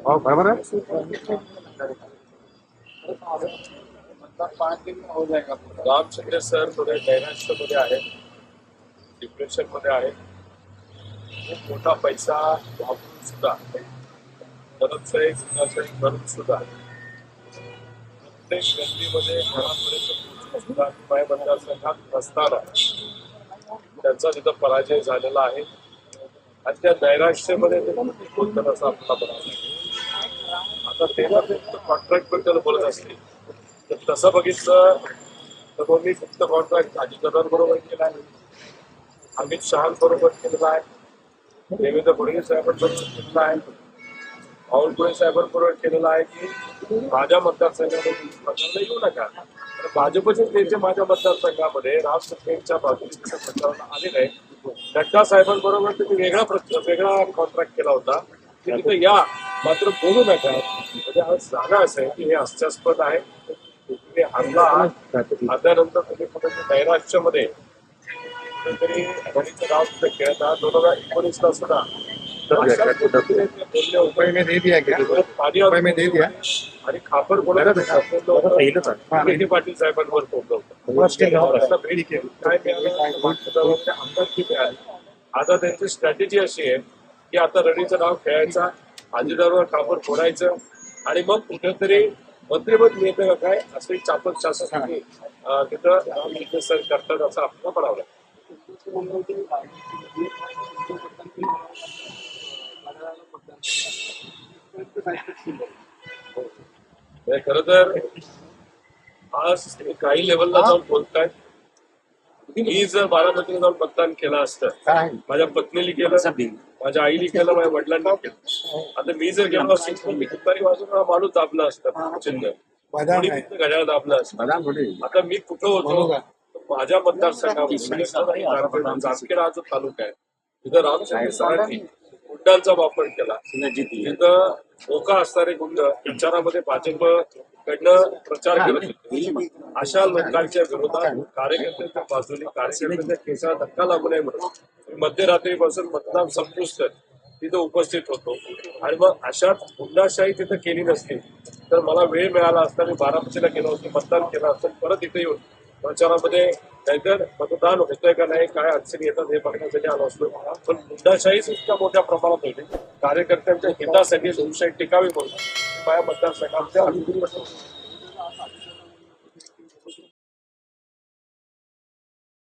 हो बरोबर आहे राम शिंदे सर थोडे मध्ये आहेत डिप्रेशनमध्ये आहेत खूप मोठा पैसा वापरून सुद्धा दरदसाही गुन्हासाही करून सुद्धा प्रत्येक गर्दीमध्ये घरापर्यंत पोहोचून सुद्धा निमाय मतदारसंघात नसताना त्यांचा तिथं पराजय झालेला आहे. आणि त्या नैराश्यामध्ये ते किती बोलतात आता ते फक्त कॉन्ट्रॅक्टबद्दल बोलत असतील. तर तसं बघितलं तर मग मी फक्त कॉन्ट्रॅक्ट अजितदादांबरोबर केला आहे. अमित शहाबरोबर केलेला आहे. देवेंद्र फडणवीस साहेबांबरोबर केलेला आहे. राहुल कुळे साहेबांबरोबर केलेला आहे की माझ्या मतदारसंघामध्ये तुम्ही येऊ नका. तर भाजपचे नेते माझ्या मतदारसंघामध्ये राज ठाकरेंच्या बाजूने प्रचाराला आले नाही नड्डा साहेबांबरोबर तुम्ही वेगळा प्रश्न वेगळा कॉन्ट्रॅक्ट केला होता. की तिथे या मात्र बोलू नका. म्हणजे आज जागा असं आहे की हे हास्यास्पद आहे. तुम्ही हल्ला आहात तुम्ही कुठेतरी नैराश्यामध्ये कुठेतरी घडीचं नाव तिथे खेळत. आहात दोन हजार एकोणीसला सुद्धा अशाच पद्धतीने ते बोलले होते. रुपये में दे दिया क्या पाणी रुपये में दे दिया. आणि खापर पहिलंच आहे. पाटील साहेबांवर फोडलं. होतं. आता त्यांची स्ट्रॅटेजी अशी आहे की आता रडीचं नाव खेळायचं आजीदारावर खापर फोडायचं आणि मग कुठेतरी मंत्रिपद मिळतं का काय असं चापक शासन तिथं करतात असं आपल्याला म्हणावं लागेल. म्हणजे खरं तर आज काही लेवलला जाऊन बोलतायत मी जर बारामतीला जाऊन मतदान केलं असतं काय? माझ्या पत्नीने केलं माझ्या आईने केलं माझ्या वडिलांनी केलं आता मी जर गेलो असतो मी तुतारी वाजून हा माणूस दाबला असतं चिन्ह घड्याळ दाबलं असतं. आता मी कुठं होतो. माझ्या मतदारसंघामध्ये. जामखेड हा जो तालुका आहे. तिथं रामचंद्र सरांनी गुंडांचा वापर केला. तिथं धोका असणारे गुंड प्रचारामध्ये भाजप कडनं प्रचार होते. अशा लोकांच्या विरोधात कार्यकर्त्यांच्या बाजूने कार्यकर्त्यांच्या केसाला धक्का लागू नये म्हणून मध्यरात्रीपासून मतदान संपुष्ट तिथं उपस्थित होतो. आणि मग अशात गुंडाशाही तिथं केली नसती. तर मला वेळ मिळाला असता मी बारामतीला गेलो असतो मतदान केलं असतं परत इथे येऊन प्रचारामध्ये नाहीतर मतदान होतंय का नाही काय अडचणी येतात हे बघण्यासाठी आलो असतो पण मुद्दाशाहीच इतक्या मोठ्या प्रमाणात होते कार्यकर्त्यांच्या हितासाठी लोकशाही टिकावी म्हणून माझ्या मतदारसंघामध्ये अनुभव